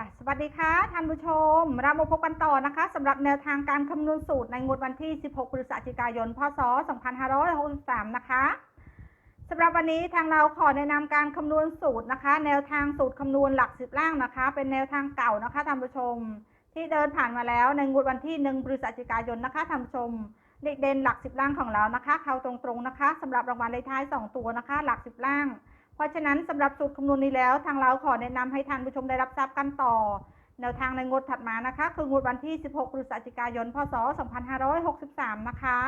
จ้ะสวัสดีค่ะท่านผู้ชม เรามาพบกันต่อนะคะสำหรับแนวทางการคำนวณสูตรในงวดวันที่ 16 พฤศจิกายน พศ 2563 นะคะสำหรับวันนี้ทางเราขอแนะนำการคำนวณสูตรนะคะ แนวทางสูตรคำนวณหลักสิบล่างนะคะ เป็นแนวทางเก่านะคะท่านผู้ชม ที่เดินผ่านมาแล้วในงวดวันที่ 1 พฤศจิกายนนะคะท่านผู้ชมเด็กเด่นหลักสิบล่างของเรานะคะ เข้าตรงๆนะคะสำหรับรางวัลเลขท้าย 2 ตัวนะคะ หลักสิบล่าง ราะฉะนั้นสำหรับสูตรคำนวณนี้แล้ว ทางเราขอแนะนำให้ท่านผู้ชมได้รับทราบกันต่อ แนวทางในงวดถัดมานะคะ คืองวดวันที่ 16พฤศจิกายน พศ 2563 นะคะ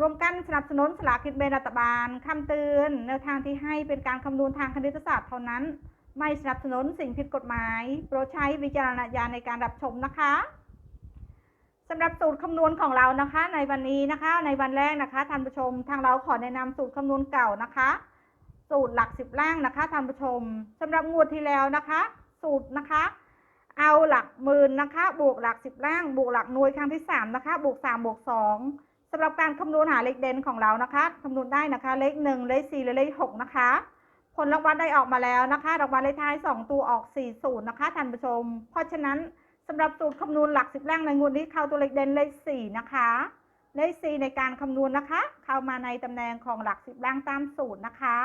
รวมกันสนับสนุนสลากกินแบ่งรัฐบาลคำเตือนแนวทางที่ให้เป็นการคำนวณทางคณิตศาสตร์เท่านั้น ไม่สนับสนุนสิ่งผิดกฎหมาย โปรดใช้วิจารณญาณในการรับชมนะคะสำหรับสูตรคำนวณของเรานะคะ ในวันนี้นะคะ ในวันแรกนะคะท่านผู้ชมทางเราขอแนะนำสูตรคำนวณเก่านะคะ สูตรหลักสิบล่างนะคะท่านผู้ชมสำหรับงวดที่แล้วนะคะ สูตรนะคะ เอาหลักหมื่นนะคะ บวกหลักสิบล่าง บวกหลักหน่วยครั้งที่สามนะคะ บวกสามบวกสองสำหรับการคำนวณหาเลขเด่นของเรานะคะคำนวณได้นะคะ เลขหนึ่งเลขสี่และเลขหกนะคะ ผลรางวัลได้ออกมาแล้วนะคะ รางวัลเลขท้ายสองตัวออกสี่ศูนย์นะคะท่านผู้ชม เพราะฉะนั้นสำหรับสูตรคำนวณหลักสิบล่างในงวดนี้เข้าตัวเลขเด่นเลขสี่นะคะเลขสี่ในการคำนวณนะคะ เข้ามาในตำแหน่งของหลักสิบล่างตามสูตรนะคะ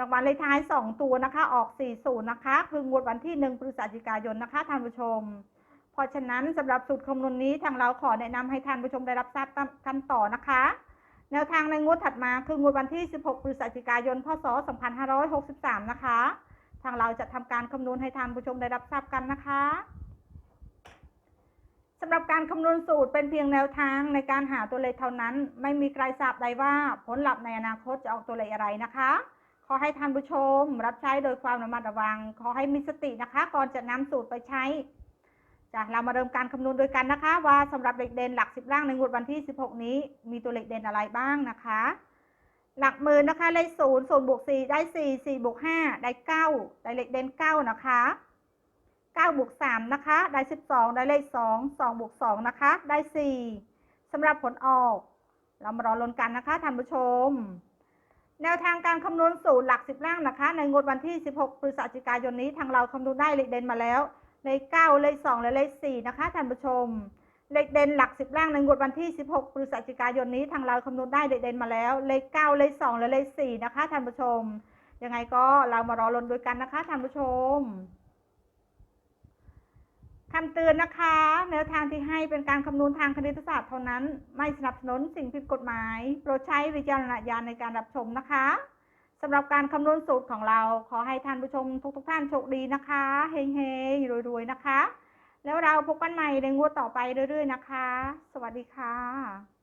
รางวัลเลขท้าย 2 ตัวนะคะ ออก 40 นะคะคืองวดวันที่ 1 พฤศจิกายนนะคะท่านผู้ชม เพราะฉะนั้นสำหรับสูตรคำนวณนี้ทางเราขอแนะนำให้ท่านผู้ชมได้รับทราบกันต่อนะคะ แนวทางในงวดถัดมาคืองวดวันที่ 16 พฤศจิกายน พศ 2563 นะคะ ทางเราจะทำการคำนวณให้ท่านผู้ชมได้รับทราบกันนะคะสำหรับการคำนวณสูตรเป็นเพียงแนวทางในการหาตัวเลขเท่านั้น ไม่มีใครทราบใดว่าผลลัพธ์ในอนาคตจะออกตัวเลขอะไรนะคะ ขอให้ท่านผู้ชม รับใช้โดยความระมัดระวัง ขอให้มีสตินะคะ ก่อนจะนำสูตรไปใช้จ้ะเรามาเริ่มการคำนวณโดยกันนะคะ ว่าสำหรับเลขเด่นหลักสิบล่างในงวดวันที่ 16 นี้ มีตัวเลขเด่นอะไรบ้างนะคะ หลักหมื่นนะคะเลขศูนย์ศูนย์บวกสี่ได้สี่สี่บวกห้าได้เก้าได้เลขเด่นเก้านะคะเก้าบวกสามนะคะ ได้สิบสองได้เลขสองสองบวกสองนะคะ ได้สี่สำหรับผลออก เรามารอลุ้นกันนะคะท่านผู้ชม แนวทางการคำนวณสูตรหลักสิบล่างนะคะ ในงวดวันที่ 16 พฤศจิกายนนี้ทางเราคำนวณได้เลขเด่นมาแล้ว เลข 9 เลข 2 และเลข 4 นะคะท่านผู้ชม เลขเด่นหลักสิบล่างในงวดวันที่ 16 พฤศจิกายนนี้ทางเราคำนวณได้เลขเด่นมาแล้ว เลข 9 เลข 2 และเลข 4 นะคะท่านผู้ชม ยังไงก็เรามารอลุ้นด้วยกันนะคะท่านผู้ชม คำเตือนนะคะ แนวทางที่ให้เป็นการคำนวณทางคณิตศาสตร์เท่านั้น ไม่สนับสนุนสิ่งผิดกฎหมาย โปรดใช้วิจารณญาณในการรับชมนะคะสำหรับการคำนวณสูตรของเรา ขอให้ท่านผู้ชมทุกๆทท่านโชคดีนะคะ เฮงๆรวยๆนะคะ แล้วเราพบกันใหม่ในงวดต่อไปเรื่อยๆนะคะ สวัสดีค่ะ